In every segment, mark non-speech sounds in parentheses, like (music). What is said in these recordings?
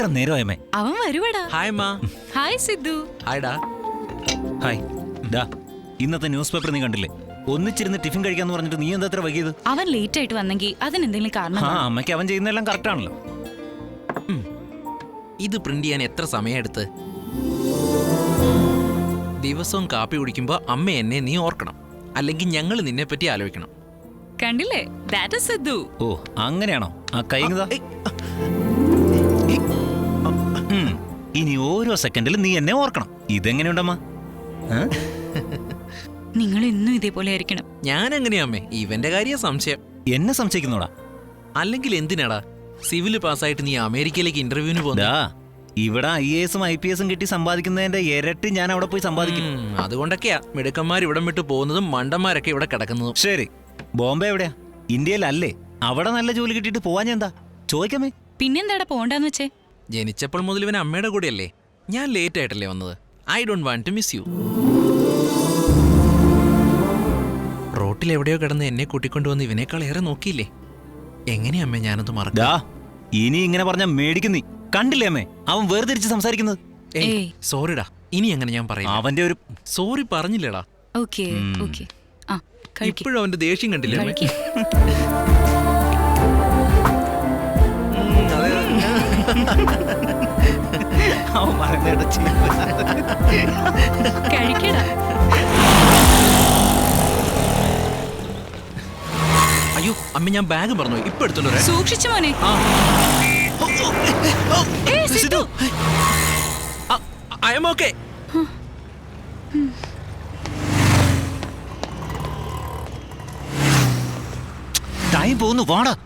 എത്ര നേരമായമേ അവൻ വരുവടാ. ഹായ് മാ ഹായ് സിദ്ധു. ഹായ്ഡാ ഹായ് ഡാ ഇന്നത്തെ ന്യൂസ് പേപ്പർ നീ കണ്ടില്ലേ? ഒന്നിച്ചിരുന്ന് ടിഫിൻ കഴിക്കാന്ന് പറഞ്ഞിട്ട് നീ എന്താ അത്ര വൈകിയത്? അവൻ ലേറ്റ് ആയിട്ട് വന്നെങ്കിൽ അതിനെന്തെങ്കിലും കാരണം ആ അമ്മയ്ക്ക് അവൻ ചെയ്യുന്നതെല്ലാം കറക്റ്റ് ആണല്ലോ. ഇത് പ്രിന്റ് ചെയ്യാൻ എത്ര സമയമെടുത്ത്? ദിവസവും കാപ്പി കുടിക്കുമ്പോ അമ്മ എന്നെ നീ ഓർക്കണം. അല്ലെങ്കിൽ ഞങ്ങൾ നിന്നെ പറ്റി ആലോചിക്കണം. കണ്ടില്ലേ? That is Sidhu. ഓ അങ്ങനെയാണോ? ആ കൈ ഏയ്, ഇനി ഓരോ സെക്കൻഡിലും നീ എന്നെ ഓർക്കണം. ഇതെങ്ങനെയുണ്ടമ്മ? നിങ്ങൾ ഇന്നും ഇതേപോലെ ആയിരിക്കണം. ഞാൻ എങ്ങനെയാമ്മേ ഇവന്റെ കാര്യ സംശയം. എന്നെ സംശയിക്കുന്നോടാ? അല്ലെങ്കിൽ എന്തിനാടാ? സിവിൽ പാസ്സായിട്ട് നീ അമേരിക്കയിലേക്ക് ഇന്റർവ്യൂവിന് പോകുന്നു ഡാ ഇവിടെ ഐ എസും ഐ പി എസും കിട്ടി സമ്പാദിക്കുന്നതിന്റെ ഇരട്ടി ഞാൻ അവിടെ പോയി സമ്പാദിക്കും. അതുകൊണ്ടൊക്കെയാ മിടുക്കന്മാർ ഇവിടം വിട്ട് പോകുന്നതും മണ്ടന്മാരൊക്കെ ഇവിടെ കിടക്കുന്നതും. ശരി ബോംബെ എവിടെയാ? ഇന്ത്യയിലല്ലേ. അവിടെ നല്ല ജോലി കിട്ടിയിട്ട് പോവാൻ എന്താ? ചോദിക്കാമേ പിന്നെന്താടാ പോണ്ടെന്ന് വെച്ചേ? ജനിച്ചപ്പോൾ മുതൽ ഇവൻ അമ്മയുടെ കൂടെയല്ലേ? ഞാൻ ലേറ്റ് ആയിട്ടല്ലേ വന്നത്. I don't want to miss you റോട്ടിൽ എവിടെയോ കിടന്ന് എന്നെ കൂട്ടിക്കൊണ്ടുവന്ന് ഇവനേക്കാൾ ഏറെ നോക്കിയില്ലേ? എങ്ങനെയാ അമ്മേ ഞാനത് മറക്കാം? ഇനി ഇങ്ങനെ പറഞ്ഞ മേടിക്കുന്നീ കണ്ടില്ലേ അമ്മേ? അവൻ വേർതിരിച്ച് സംസാരിക്കുന്നത്. സോറിടാ ഇനി എങ്ങനെ ഞാൻ പറയാം? അവന്റെ ഒരു സോറി പറഞ്ഞില്ലടാ. ഇപ്പോഴും അവന്റെ ദേഷ്യം കണ്ടില്ലേ (laughs) അവൻ പറയുന്നേട്ടാ കഴിക്കടാ. അയ്യോ അമ്മ ഞാൻ ബാഗ് പറഞ്ഞു ഇപ്പൊ എടുത്തോണ്ട് വരാം. സൂക്ഷിച്ചു മോനെ. ആ. ഏയ്, സിദ്ധു. ടൈം പോകുന്നു വാടാ.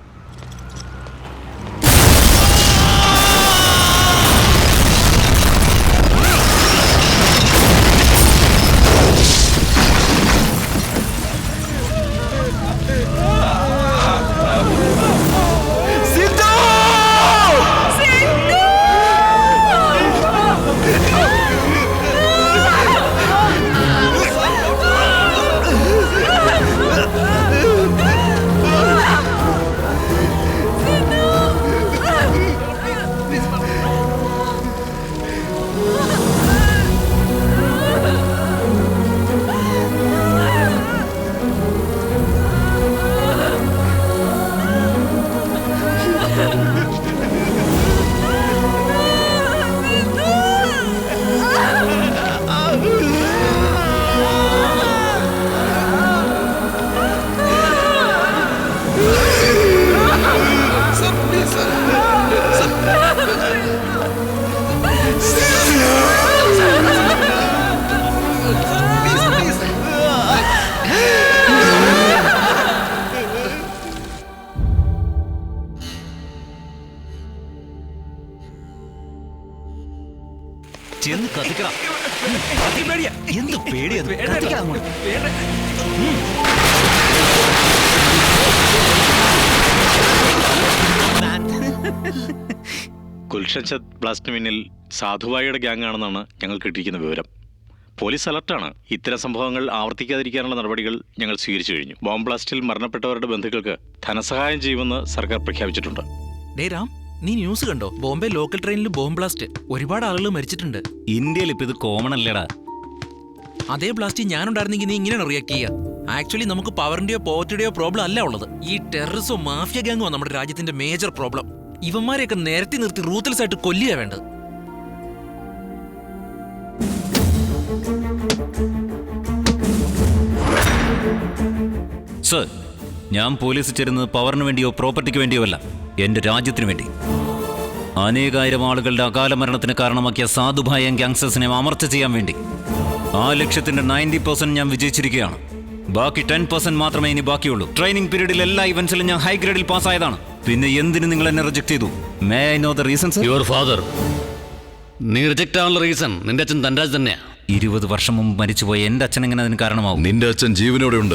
ചെന്ന് കത്തിക്കണം. എന്ത് പേടിയത് കത്തിക്കടാ അങ്ങോട്ട്. ഗുൽഷൻചന്ദ് ബ്ലാസ്റ്റിന് പിന്നിൽ സാധുവായിയുടെ ഗ്യാങ് ആണെന്നാണ് ഞങ്ങൾ കിട്ടിയിരിക്കുന്ന വിവരം. പോലീസ് അലർട്ടാണ്. ഇത്തരം സംഭവങ്ങൾ ആവർത്തിക്കാതിരിക്കാനുള്ള നടപടികൾ ഞങ്ങൾ സ്വീകരിച്ചു കഴിഞ്ഞു. ബോംബ് ബ്ലാസ്റ്റിൽ മരണപ്പെട്ടവരുടെ ബന്ധുക്കൾക്ക് ധനസഹായം ചെയ്യുമെന്ന് സർക്കാർ പ്രഖ്യാപിച്ചിട്ടുണ്ട്. ഡേ രാം നീ ന്യൂസ് കണ്ടോ? ബോംബെ ലോക്കൽ ട്രെയിനിൽ ബോംബ് ബ്ലാസ്റ്റ് ഒരുപാട് ആളുകൾ മരിച്ചിട്ടുണ്ട്. ഇന്ത്യയിൽ ഇപ്പൊ ഇത് കോമൺ അല്ലേടാ? അതേ ബ്ലാസ്റ്റ് ഞാനുണ്ടായിരുന്നെങ്കിൽ നീ ഇങ്ങനെയാണ് റിയാക്ട് ചെയ്യുക ആക്ച്വലി നമുക്ക് പവറിന്റെയോ പോവർട്ടിയുടെയോ പ്രോബ്ലം അല്ല ഉള്ളത്. ഈ ടെററിസോ മാഫിയ ഗാങ്ങോ നമ്മുടെ രാജ്യത്തിന്റെ മേജർ പ്രോബ്ലം ഇവന്മാരെയൊക്കെ നേരത്തെ നിർത്തി റൂത്ത്ലെസ് ആയിട്ട് കൊല്ലുക വേണ്ടത്. സർ ഞാൻ പോലീസ് ചേരുന്നത് പവറിന് വേണ്ടിയോ പ്രോപ്പർട്ടിക്ക് വേണ്ടിയോ അല്ല. എന്റെ രാജ്യത്തിനു വേണ്ടി. അനേകായിരം ആളുകളുടെ അകാല മരണത്തിന് കാരണമാക്കിയ സാധുഭായ ഗ്യാങ്സ്റ്റേഴ്സിനെ അമർച്ച ചെയ്യാൻ വേണ്ടി. ആ ലക്ഷ്യത്തിന്റെ നയന്റി പെർസെന്റ് ഞാൻ വിജയിച്ചിരിക്കുകയാണ്. ബാക്കി ടെൻ പെർസെന്റ് മാത്രമേ ഇനി ബാക്കിയുള്ളൂ. ട്രെയിനിങ് പീരീഡിൽ എല്ലാ ഇവന്റ്സിലും ഞാൻ ഹൈ ഗ്രേഡിൽ പാസ്സായതാണ്. പിന്നെ എന്തിനു നിങ്ങൾ എന്നെ റിജക്ട് ചെയ്തു? May I know the reasons your father നീ റിജക്ട് ആവാനുള്ള റീസൺ നിന്റെ അച്ഛൻ ധനരാജ് തന്നെയാ. ഇരുപത് വർഷം മുമ്പ് മരിച്ചുപോയ എന്റെ അച്ഛൻ എങ്ങനെ അതിന് കാരണമാവും നിന്റെ അച്ഛൻ ജീവനോടെ ഉണ്ട്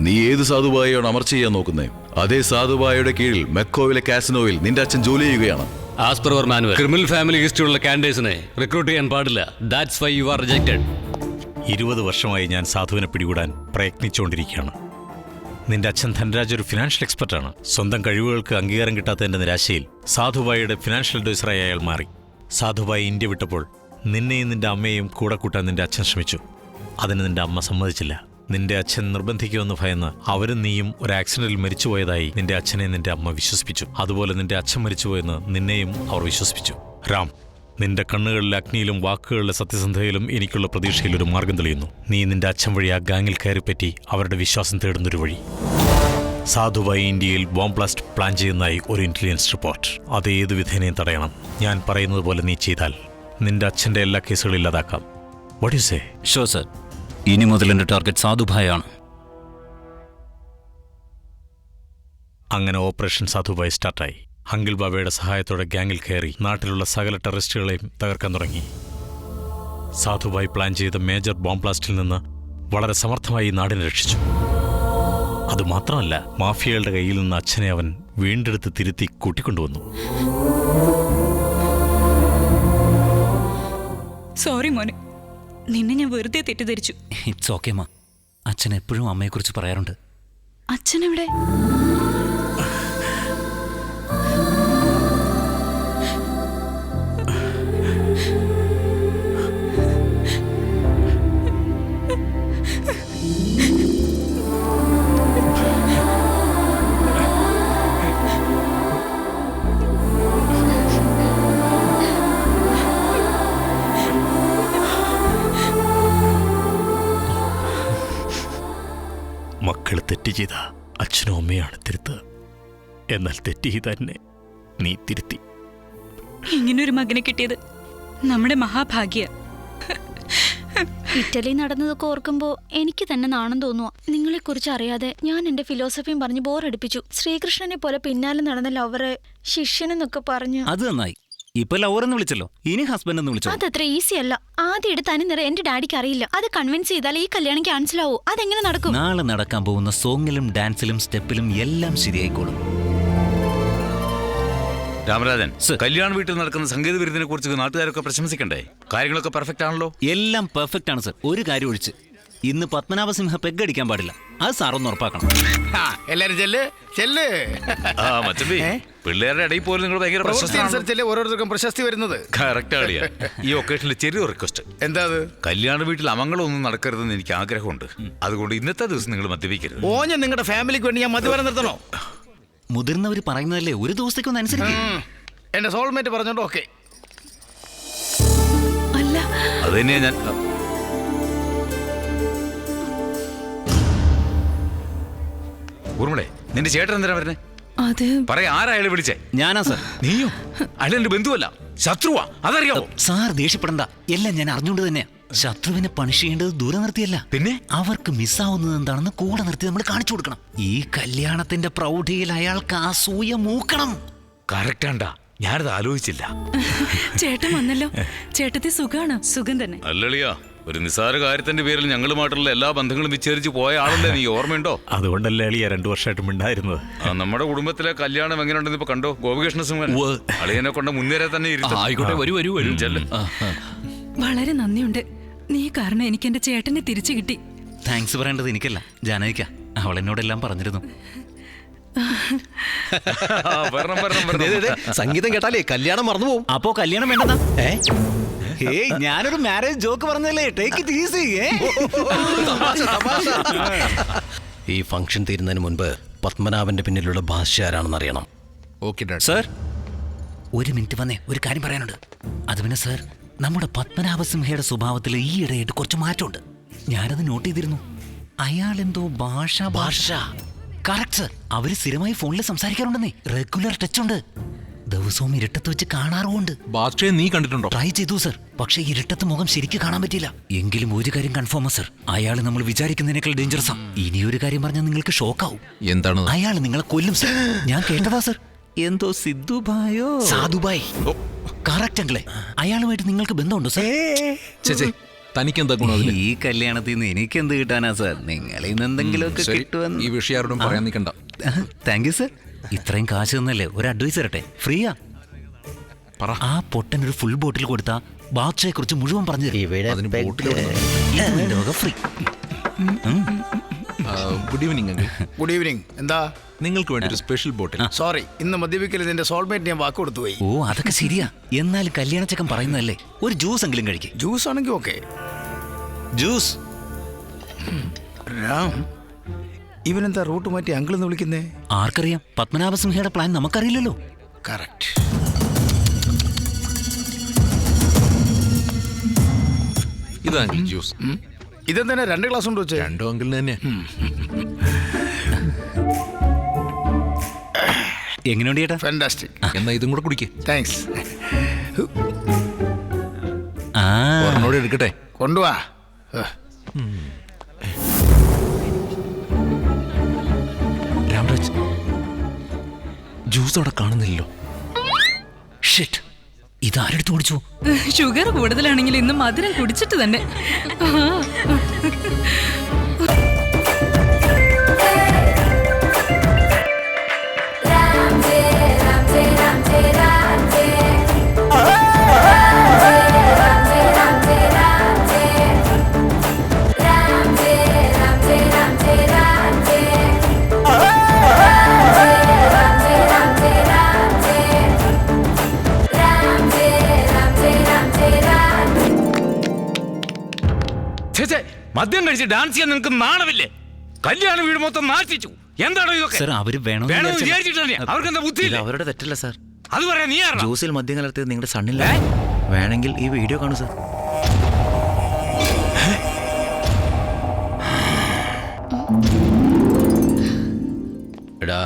നീ ഏത് സാധുവായാണ് അമർച്ച ചെയ്യാൻ നോക്കുന്നേ? അതേ സാധുവായുടെ കീഴിൽ മെക്കോവിലെ കാസിനോയിൽ നിന്റെ അച്ഛൻ ജോലി ചെയ്യുകയാണ്. As per manual criminal family ഹിസ്റ്ററിയുള്ള കാൻഡേഴ്സിനെ റിക്രൂട്ട് ചെയ്യാൻ പാടില്ല. That's why you are rejected ഇരുപത് വർഷമായി ഞാൻ സാധുവിനെ പിടികൂടാൻ പ്രയത്നിച്ചുകൊണ്ടിരിക്കുകയാണ്. നിന്റെ അച്ഛൻ ധനരാജ് ഒരു ഫിനാൻഷ്യൽ എക്സ്പെർട്ടാണ് സ്വന്തം കഴിവുകൾക്ക് അംഗീകാരം കിട്ടാത്തതിന്റെ നിരാശയിൽ സാധുബായിയുടെ ഫിനാൻഷ്യൽ അഡ്വൈസറായി അയാൾ മാറി. സാധുബായി ഇന്ത്യ വിട്ടപ്പോൾ നിന്നെയും നിന്റെ അമ്മയെയും കൂടെ കൂട്ടാൻ നിന്റെ അച്ഛൻ ശ്രമിച്ചു. അതിന് നിന്റെ അമ്മ സമ്മതിച്ചില്ല. നിന്റെ അച്ഛൻ നിർബന്ധിക്കുമെന്ന് ഭയന്ന് അവരും നീയും ഒരു ആക്സിഡന്റിൽ മരിച്ചുപോയതായി നിന്റെ അച്ഛനെ നിന്റെ അമ്മ വിശ്വസിപ്പിച്ചു. അതുപോലെ നിന്റെ അച്ഛൻ മരിച്ചുപോയെന്ന് നിന്നെയും അവർ വിശ്വസിപ്പിച്ചു. രാം നിന്റെ കണ്ണുകളിലെ അഗ്നിയിലും വാക്കുകളിലെ സത്യസന്ധതയിലും എനിക്കുള്ള പ്രതീക്ഷയിൽ ഒരു മാർഗം തെളിയുന്നു. നീ നിന്റെ അച്ഛൻ വഴി ആ ഗാങ്ങിൽ കയറിപ്പറ്റി അവരുടെ വിശ്വാസം തേടുന്നൊരു വഴി. സാധുവായി ഇന്ത്യയിൽ ബോംബ് ബ്ലാസ്റ്റ് പ്ലാൻ ചെയ്യുന്നതായി ഒരു ഇന്റലിജൻസ് റിപ്പോർട്ട് അത് ഏത് വിധേനയും തടയണം. ഞാൻ പറയുന്നത് പോലെ നീ ചെയ്താൽ നിന്റെ അച്ഛന്റെ എല്ലാ കേസുകളും ഇല്ലാതാക്കാം. What you say show sir ഇനി മുതൽ എന്റെ ടാർഗറ്റ് സാധുഭായാണ് അങ്ങനെ ഓപ്പറേഷൻ സാധുഭായ് സ്റ്റാർട്ടായി. ഹങ്കിൾ ബാബയുടെ സഹായത്തോടെ ഗ്യാങ്ങിൽ കയറി നാട്ടിലുള്ള സകല ടെററിസ്റ്റുകളെയും തകർക്കാൻ തുടങ്ങി. സാധുബായി പ്ലാൻ ചെയ്ത മേജർ ബോംബ് ബ്ലാസ്റ്റിൽ നിന്ന് വളരെ സമർത്ഥമായി നാടിനെ രക്ഷിച്ചു. അതുമാത്രമല്ല മാഫിയകളുടെ കയ്യിൽ നിന്ന് അച്ഛനെ അവൻ വീണ്ടെടുത്ത് തിരുത്തി കൂട്ടിക്കൊണ്ടുവന്നു. സോറി മോനെ. നിന്നെ ഞാൻ വെറുതെ തെറ്റിദ്ധരിച്ചു. ഇറ്റ്സ് ഓക്കെ മാ അച്ഛൻ എപ്പോഴും അമ്മയെക്കുറിച്ച് പറയാറുണ്ട്. അച്ഛനെവിടെ? തെറ്റ് ചെയ്ത അച്ഛനും അമ്മയാണ് തിരുത്ത്. എന്നാൽ തെറ്റ് ചെയ്ത എന്നെ നീ തിരുത്തി. ഇങ്ങനൊരു മകനെ കിട്ടിയത് നമ്മുടെ മഹാഭാഗ്യ. ഇറ്റലി നടന്നതൊക്കെ ഓർക്കുമ്പോ എനിക്ക് തന്നെ നാണം തോന്നുക നിങ്ങളെക്കുറിച്ച് അറിയാതെ ഞാൻ എന്റെ ഫിലോസഫിയും പറഞ്ഞ് ബോറടിപ്പിച്ചു. ശ്രീകൃഷ്ണനെ പോലെ പിന്നാലെ നടന്ന ലവറെ ശിഷ്യനെന്നൊക്കെ പറഞ്ഞു അത് നന്നായി. ഇപ്പൊ ലവറെന്ന് വിളിച്ചല്ലോ. ഇനി ഹസ്ബൻഡ് എന്ന് വിളിച്ചോ? അതത്ര ഈസി അല്ല. ആദ്യം എടുത്ത് അനുനിറ എന്റെ ഡാഡിക്ക് അറിയില്ല. അത് കൺവിൻസ് ചെയ്താൽ ഈ കല്യാണം ക്യാൻസൽ ആവും. അതെങ്ങനെ നടക്കും? നാളെ നടക്കാൻ പോകുന്ന സോങ്ങിലും ഡാൻസിലും സ്റ്റെപ്പിലും എല്ലാം ശരിയായിക്കോളും. രാമരാജൻ സർ. കല്യാൺ വീട്ടിൽ നടക്കുന്ന സംഗീത വിരുന്നിനെ കുറിച്ച് നാട്ടുകാരൊക്കെ പ്രശംസിക്കണ്ടേ? കാര്യങ്ങളൊക്കെ പെർഫെക്റ്റ് ആണല്ലോ. എല്ലാം പെർഫെക്റ്റ് ആണ് സർ. ഒരു കാര്യം ഒഴിച്ച്. ഇന്ന് പത്മനാഭസിംഹ പെഗ് അടിക്കാൻ പാടില്ല. അത് സാറൊന്ന് ഉറപ്പാക്കണം. എല്ലാരും ചെല്ല് ചെല്ല്. ആ മച്ചമ്പി പിള്ളേരുടെ ഇടയിൽ പോലും നിങ്ങൾ ഭയങ്കര പ്രശസ്തി അനുസരിച്ചല്ലേ ഓരോരുത്തർക്കും പ്രശസ്തി വരുന്നത്? കറക്റ്റ് ആളിയാ. ഈ ഒക്കേഷനിൽ ചെറിയ റിക്വസ്റ്റ് എന്താ അത്? കല്യാണ വീട്ടിൽ അമംഗളമൊന്നും നടക്കരുതെന്ന് എനിക്ക് ആഗ്രഹമുണ്ട്. അതുകൊണ്ട് ഇന്നത്തെ ദിവസം നിങ്ങൾ മദ്യപിക്കരുത്. ഓഞ്ഞ നിങ്ങളുടെ ഫാമിലിക്ക് വേണ്ടി ഞാൻ മദ്യപാനം നിർത്തണോ മുതിർന്നവർ പറയുന്നതല്ലേ ഒരു ദിവസത്തേക്കൊന്ന് അനുസരിക്കും. ഉം. എന്റെ സോൾമേറ്റ് പറഞ്ഞോണ്ട് ഓക്കെ അല്ല. അത് തന്നെയാ ഞാൻ ഊർമ്മളെ നിന്റെ ചേട്ടൻ എന്തിനാ വരുന്നേ? അത് പറയാ ആരാ അയാളെ വിളിച്ചേ? ഞാനാ സർ. നീയോ? അയാൾ എന്റെ ബന്ധുവല്ല ശത്രുവാ അതറിയാവോ? സാർ ദേഷ്യപ്പെടണ്ട. എല്ലാം ഞാൻ അറിഞ്ഞുകൊണ്ട് തന്നെയാ ശത്രുവിനെ പണിഷ് ചെയ്യേണ്ടത് ദൂരെ നിർത്തിയല്ല. പിന്നെ? അവർക്ക് മിസ്സാവുന്നത് എന്താണെന്ന് കൂടെ നിർത്തി നമ്മൾ കാണിച്ചു കൊടുക്കണം. ഈ കല്യാണത്തിന്റെ പ്രൗഢിയിൽ അയാൾക്ക് അസൂയ മൂക്കണം. കറക്റ്റാണ്ടാ ഞാനത് ആലോചിച്ചില്ല. ചേട്ടൻ വന്നല്ലോ. ചേട്ടത്തി സുഖാണ്. സുഖം തന്നെ. അല്ലളിയാ ഒരു നിസ്സാര കാര്യത്തിന്റെ പേരിൽ ഞങ്ങളുമായിട്ടുള്ള എല്ലാ ബന്ധങ്ങളും വിച്ഛേദിച്ച് പോയ ആളല്ലേ നീ? ഓർമ്മയുണ്ടോ? അതുകൊണ്ടല്ലേ അളിയ രണ്ടു വർഷമായിട്ടും ഉണ്ടായിരുന്നത് ആ, നമ്മുടെ കുടുംബത്തിലെ കല്യാണം എങ്ങനെയുണ്ടെന്ന് ഇപ്പൊ കണ്ടോ? ഗോപികൃഷ്ണ സിംഹൻ അളിയനെ കൊണ്ട് മുൻനിരയെ തന്നെ ഇരുത്തും. ആയിക്കോട്ടെ വരൂ വരൂ വരൂ. ചെല്ലു. വളരെ നന്ദിയുണ്ട്. നീ കാരണം എനിക്ക് എന്റെ ചേട്ടനെ തിരിച്ചു കിട്ടി. താങ്ക്സ് പറയേണ്ടത് എനിക്കല്ല. ജാനകിക്ക. അവൾ എന്നോടെല്ലാം പറഞ്ഞിരുന്നു. ആ, വരണം വരണം വരണം. സംഗീതം കേട്ടാലേ കല്യാണം മറന്നു പോകും അപ്പോ കല്യാണം വേണ്ടതാ ഏയ് ഞാനൊരു മാരേജ് ജോക്ക് പറഞ്ഞല്ലേ ടേക്ക് ഇറ്റ് ഈസി ഈ ഫംഗ്ഷൻ തീരുന്നതിന് മുൻപ് പത്മനാഭന്റെ പിന്നിലുള്ള ഭാഷ ആരാണെന്ന് അറിയണം. ഓക്കെ സർ ഒരു മിനിറ്റ് വന്നേ ഒരു കാര്യം പറയാനുണ്ട്. അത് പിന്നെ സർ നമ്മുടെ പത്മനാഭസിംഹയുടെ സ്വഭാവത്തിൽ ഈയിടെയായിട്ട് കുറച്ച് മാറ്റമുണ്ട്. ഞാനത് നോട്ട് ചെയ്തിരുന്നു. അയാൾ എന്തോ ഭാഷ. ഭാഷ. കറക്റ്റ് സർ അവർ സ്ഥിരമായി ഫോണിൽ സംസാരിക്കാറുണ്ടെന്നേ. റെഗുലർ ടച്ച് ഉണ്ട്. ദിവസവും ഇരുട്ടത്ത് വെച്ച് കാണാറുമുണ്ട്. ബാദ്ഷയെ നീ കണ്ടിട്ടുണ്ടോ? ട്രൈ ചെയ്തു സർ പക്ഷേ ഇരുട്ടത്ത് മുഖം ശരിക്കും കാണാൻ പറ്റില്ല എങ്കിലും ഒരു കാര്യം കൺഫേം സർ അയാൾ നമ്മൾ വിചാരിക്കുന്നതിനേക്കാൾ ഡേഞ്ചറസാ ഇനി ഒരു കാര്യം പറഞ്ഞാൽ നിങ്ങൾക്ക് ഷോക്കാവും എന്താണ്? അയാൾ നിങ്ങളെ കൊല്ലും സർ ഞാൻ കേട്ടതാ സർ എന്തോ സിദ്ധുബായോ സാധുബായ് കറക്റ്റ് അങ്കിളെ അയാളുമായിട്ട് നിങ്ങൾക്ക് ബന്ധമുണ്ടോ സർ ചേച്ചേ തനിക്ക് എന്താ ഗുണം അതിൽ? ഈ കല്യാണത്തിൽ നിന്ന് എനിക്ക് എന്ത് കിട്ടാനാ സർ നിങ്ങളിൽ നിന്ന് എന്തെങ്കിലുമൊക്കെ കിട്ടുമെന്ന്. ഈ വിഷയം ആരോടും പറയാൻ നിൽക്കണ്ട. താങ്ക് യു സർ ഇത്രയും കാശ് തന്നല്ലേ? ഒരു അഡ്വൈസ് തരട്ടെ. ഫ്രീയാ. പറ. ആ പൊട്ടൻ ഒരു ഫുൾ ബോട്ടിൽ കൊടുത്താ ബാദ്ഷയെ കുറിച്ച് മുഴുവൻ പറഞ്ഞു തരും. അതിന് ബോട്ടിൽ നിന്നാ? ഇത് free good evening uncle good evening എന്താ? നിങ്ങൾക്ക് വേണ്ടി ഒരു സ്പെഷ്യൽ ബോട്ടിൽ സോറി ഇന്ന് മദ്യപിക്കൽ നിന്റെ സോൾമേറ്റ് ഞാൻ വാക്ക് കൊടുത്തു പോയി. ഓ അതൊക്കെ ശരിയാ. എന്നാൽ കല്യാണച്ചക്കൻ പറയുന്നതല്ലേ? ഒരു ജ്യൂസ് എങ്കിലും കഴിക്കും. ജ്യൂസ് ആണെങ്കിൽ ഓക്കെ ജ്യൂസ് രാം ഇവനെന്താ റൂട്ട് മാറ്റി അങ്കിൾ എന്ന് വിളിക്കുന്നേ? ആർക്കറിയാം. പത്മനാഭസിംഹയുടെ പ്ലാൻ നമുക്കറിയില്ലല്ലോ. കറക്റ്റ് ഇതാ അങ്കിൾ ജ്യൂസ്. ഇതെന്താ രണ്ട് ഗ്ലാസ് ഉണ്ട് വെച്ചേ. രണ്ടോ അങ്കിളിന് തന്നെ. എങ്ങനെയുണ്ട് ചേട്ടാ? ഫാന്റാസ്റ്റിക് എന്നാ ഇതും കൂടെ കുടിക്കേ. താങ്ക്സ് ആ. ഒരെണ്ണോടെ എടുക്കട്ടെ. കൊണ്ടുവാ. ജ്യൂസ് അവിടെ കാണുന്നില്ലല്ലോ. ഷിറ്റ് ഇതാരെടുത്ത് കുടിച്ചു? ഷുഗർ കൂടുതലാണെങ്കിൽ ഇന്ന് മധുരം കുടിച്ചിട്ട് തന്നെ. മദ്യം കഴിച്ച് ഡാൻസ് ചെയ്യാൻ നിങ്ങൾക്ക് നാണമില്ലേ? കല്യാണ വീട് മൊത്തം നാശിച്ചു എന്താണോ ഇതൊക്കെ? സർ അവർ വേണം വേണമെന്ന് വിചാരിച്ചിട്ട് തന്നെയാ അവർക്ക് എന്താ ബുദ്ധി അവരുടെ തെറ്റല്ല സാർ. അത് പറയാ നീ ആരാ ജ്യൂസിൽ മദ്യം കലർത്തിയത് നിങ്ങളുടെ സണ്ണില്ല. വേണമെങ്കിൽ ഈ വീഡിയോ കാണൂ സാർ. എടാ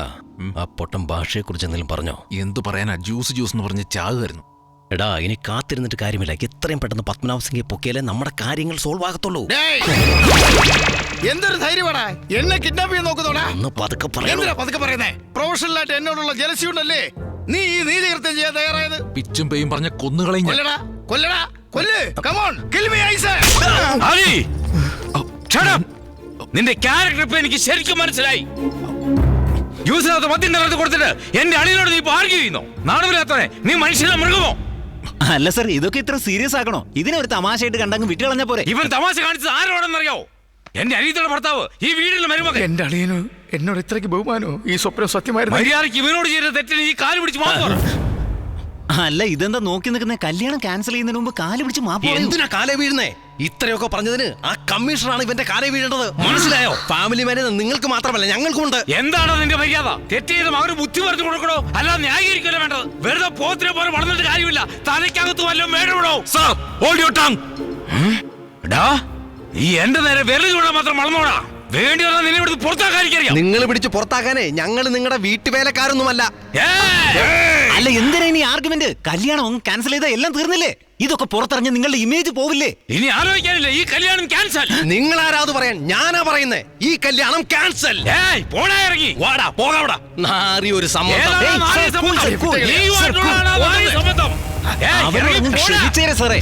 ആ ഭാഷയെ കുറിച്ച് എന്തെങ്കിലും പറഞ്ഞോ? എന്തു പറയാനാ? ജ്യൂസ് ജ്യൂസ് എന്ന് പറഞ്ഞ് ചാകുമായിരുന്നു എടാ ഇനി കാത്തിരുന്നിട്ട് കാര്യമില്ല. എത്രയും പെട്ടെന്ന് പത്മനാഭ സിംഗെ പൊക്കിയാലേ നമ്മുടെ കാര്യങ്ങൾ സോൾവ് ആകത്തുള്ളൂ. ഡേയ്! എന്തൊരു ധൈര്യമാടാ? എന്നെ കിഡ്നാപ്പ് ചെയ്യാൻ നോക്കുന്നോടാ? ഒന്ന് പതുക്കെ പറയണോ എന്തിനാ പതുക്കെ പറയുന്നേ? പ്രൊഫഷണൽ ആയിട്ട് എന്നോടുള്ള ജലസി ഉണ്ടല്ലേ? നീ ഈ നീതികൃത്യം ചെയ്യാൻ തയ്യാറായത്? പിച്ചും പേയും പറഞ്ഞ കൊന്നുകളയും ഞാൻ. കൊല്ലടാ കൊല്ലടാ കൊല്ല്. കമോൺ കിൽ മീ ഐസ! Shut up! നിന്റെ ക്യാരക്ടർ ഇപ്പൊ എനിക്ക് ശരിക്കും മനസ്സിലായി. ജ്യൂസിനകത്ത് മദ്യം നിറത്ത് കൊടുത്തിട്ട് എന്റെ അളിയനോട് നീ ഇപ്പൊ ആർഗ്യൂ ചെയ്യുന്നു? നാണമില്ലാത്തവനെ നീ മനുഷ്യനെ മൃഗമോ? അല്ല സർ ഇതൊക്കെ ഇത്ര സീരിയസ് ആക്കണോ? ഇതിനെ ഒരു തമാശയായിട്ട് കണ്ടങ്ങ് വിട്ടുകളഞ്ഞ പോരെ. ഇവൻ തമാശ കാണിച്ചത് ആരോടെന്നറിയോ എന്റെ അനിയത്തിയുടെ ഭർത്താവ് ഈ വീടിന്റെ മരുമകൻ. എന്റെ അളിയന് എന്നോട് ഇത്രയ്ക്ക് ബഹുമാനോ ഈ സ്വപ്നം സത്യമായിരുന്നു. മര്യാദയ്ക്ക് ഇവനോട് ചെയ്ത തെറ്റിന് ഈ കാൽ പിടിച്ച് മാപ്പ്. അല്ല ഇതെന്താ നോക്കി നിൽക്കുന്ന? കല്യാണം ക്യാൻസൽ ചെയ്യുന്നതിന് മുമ്പ് കാൽ പിടിച്ച് മാപ്പ്. എന്തിനാ കാലേ വീഴുന്നേ? ഇത്രയൊക്കെ പറഞ്ഞതിന് ആ കമ്മീഷണറാണ് ഇവന്റെ കാലേ വീഴേണ്ടത്. മനസ്സിലായോ? ഫാമിലി മാനേജ് നിങ്ങൾക്ക് മാത്രമല്ല ഞങ്ങൾക്കുണ്ട് എന്താണോ നിന്റെ മര്യാദ? തെറ്റ് ചെയ്തും അവർ ബുദ്ധി പറഞ്ഞു കൊടുക്കണോ? അല്ല ന്യായീകരിക്കലോ വേണ്ടത്. വെറുതെ പോത്തിനെ പോലെ വളർന്നിട്ട് കാര്യമില്ല. തലയ്ക്കകത്ത് വല്ല വേണമിടോ സാർ ഹോൾഡ് യുവർ ടങ് എടാ നീ എന്റെ നേരെ വെറുതെ ചൂടാൻ മാത്രം വളർന്നോടാ വേണ്ടി വന്നാൽ നിന്നെ ഇവിടുന്ന് പുറത്താക്കാതിരിക്കറിയാം നിങ്ങൾ പിടിച്ച് പുറത്താക്കാനേ ഞങ്ങൾ നിങ്ങളുടെ വീട്ടുവേലക്കാരൊന്നുമല്ല. അല്ല എന്തിനാ ഇനി ആർഗ്യുമെന്റ് കല്യാണം ക്യാൻസൽ ചെയ്താൽ എല്ലാം തീർന്നില്ലേ? ഇതൊക്കെ പുറത്തിറങ്ങി നിങ്ങളുടെ ഇമേജ് പോവില്ലേ ഇനി ആലോചിക്കാനില്ല ഈ കല്യാണം ക്യാൻസൽ നിങ്ങൾ ആരാത് പറയാൻ ഞാനാ പറയുന്നേ ഈ കല്യാണം ക്യാൻസൽ ഏയ് പോടാ ഇറങ്ങി വാടാ പോകാവിടാ നാറി ഒരു സമ്മതം sir, cool, സമ്മതം? നീയുമായിട്ടുള്ളതാണ് Sir, cool. സമ്മതം. ഏയ്, ഇറങ്ങി പോടാ. ക്ഷമിച്ചേരെ സാറേ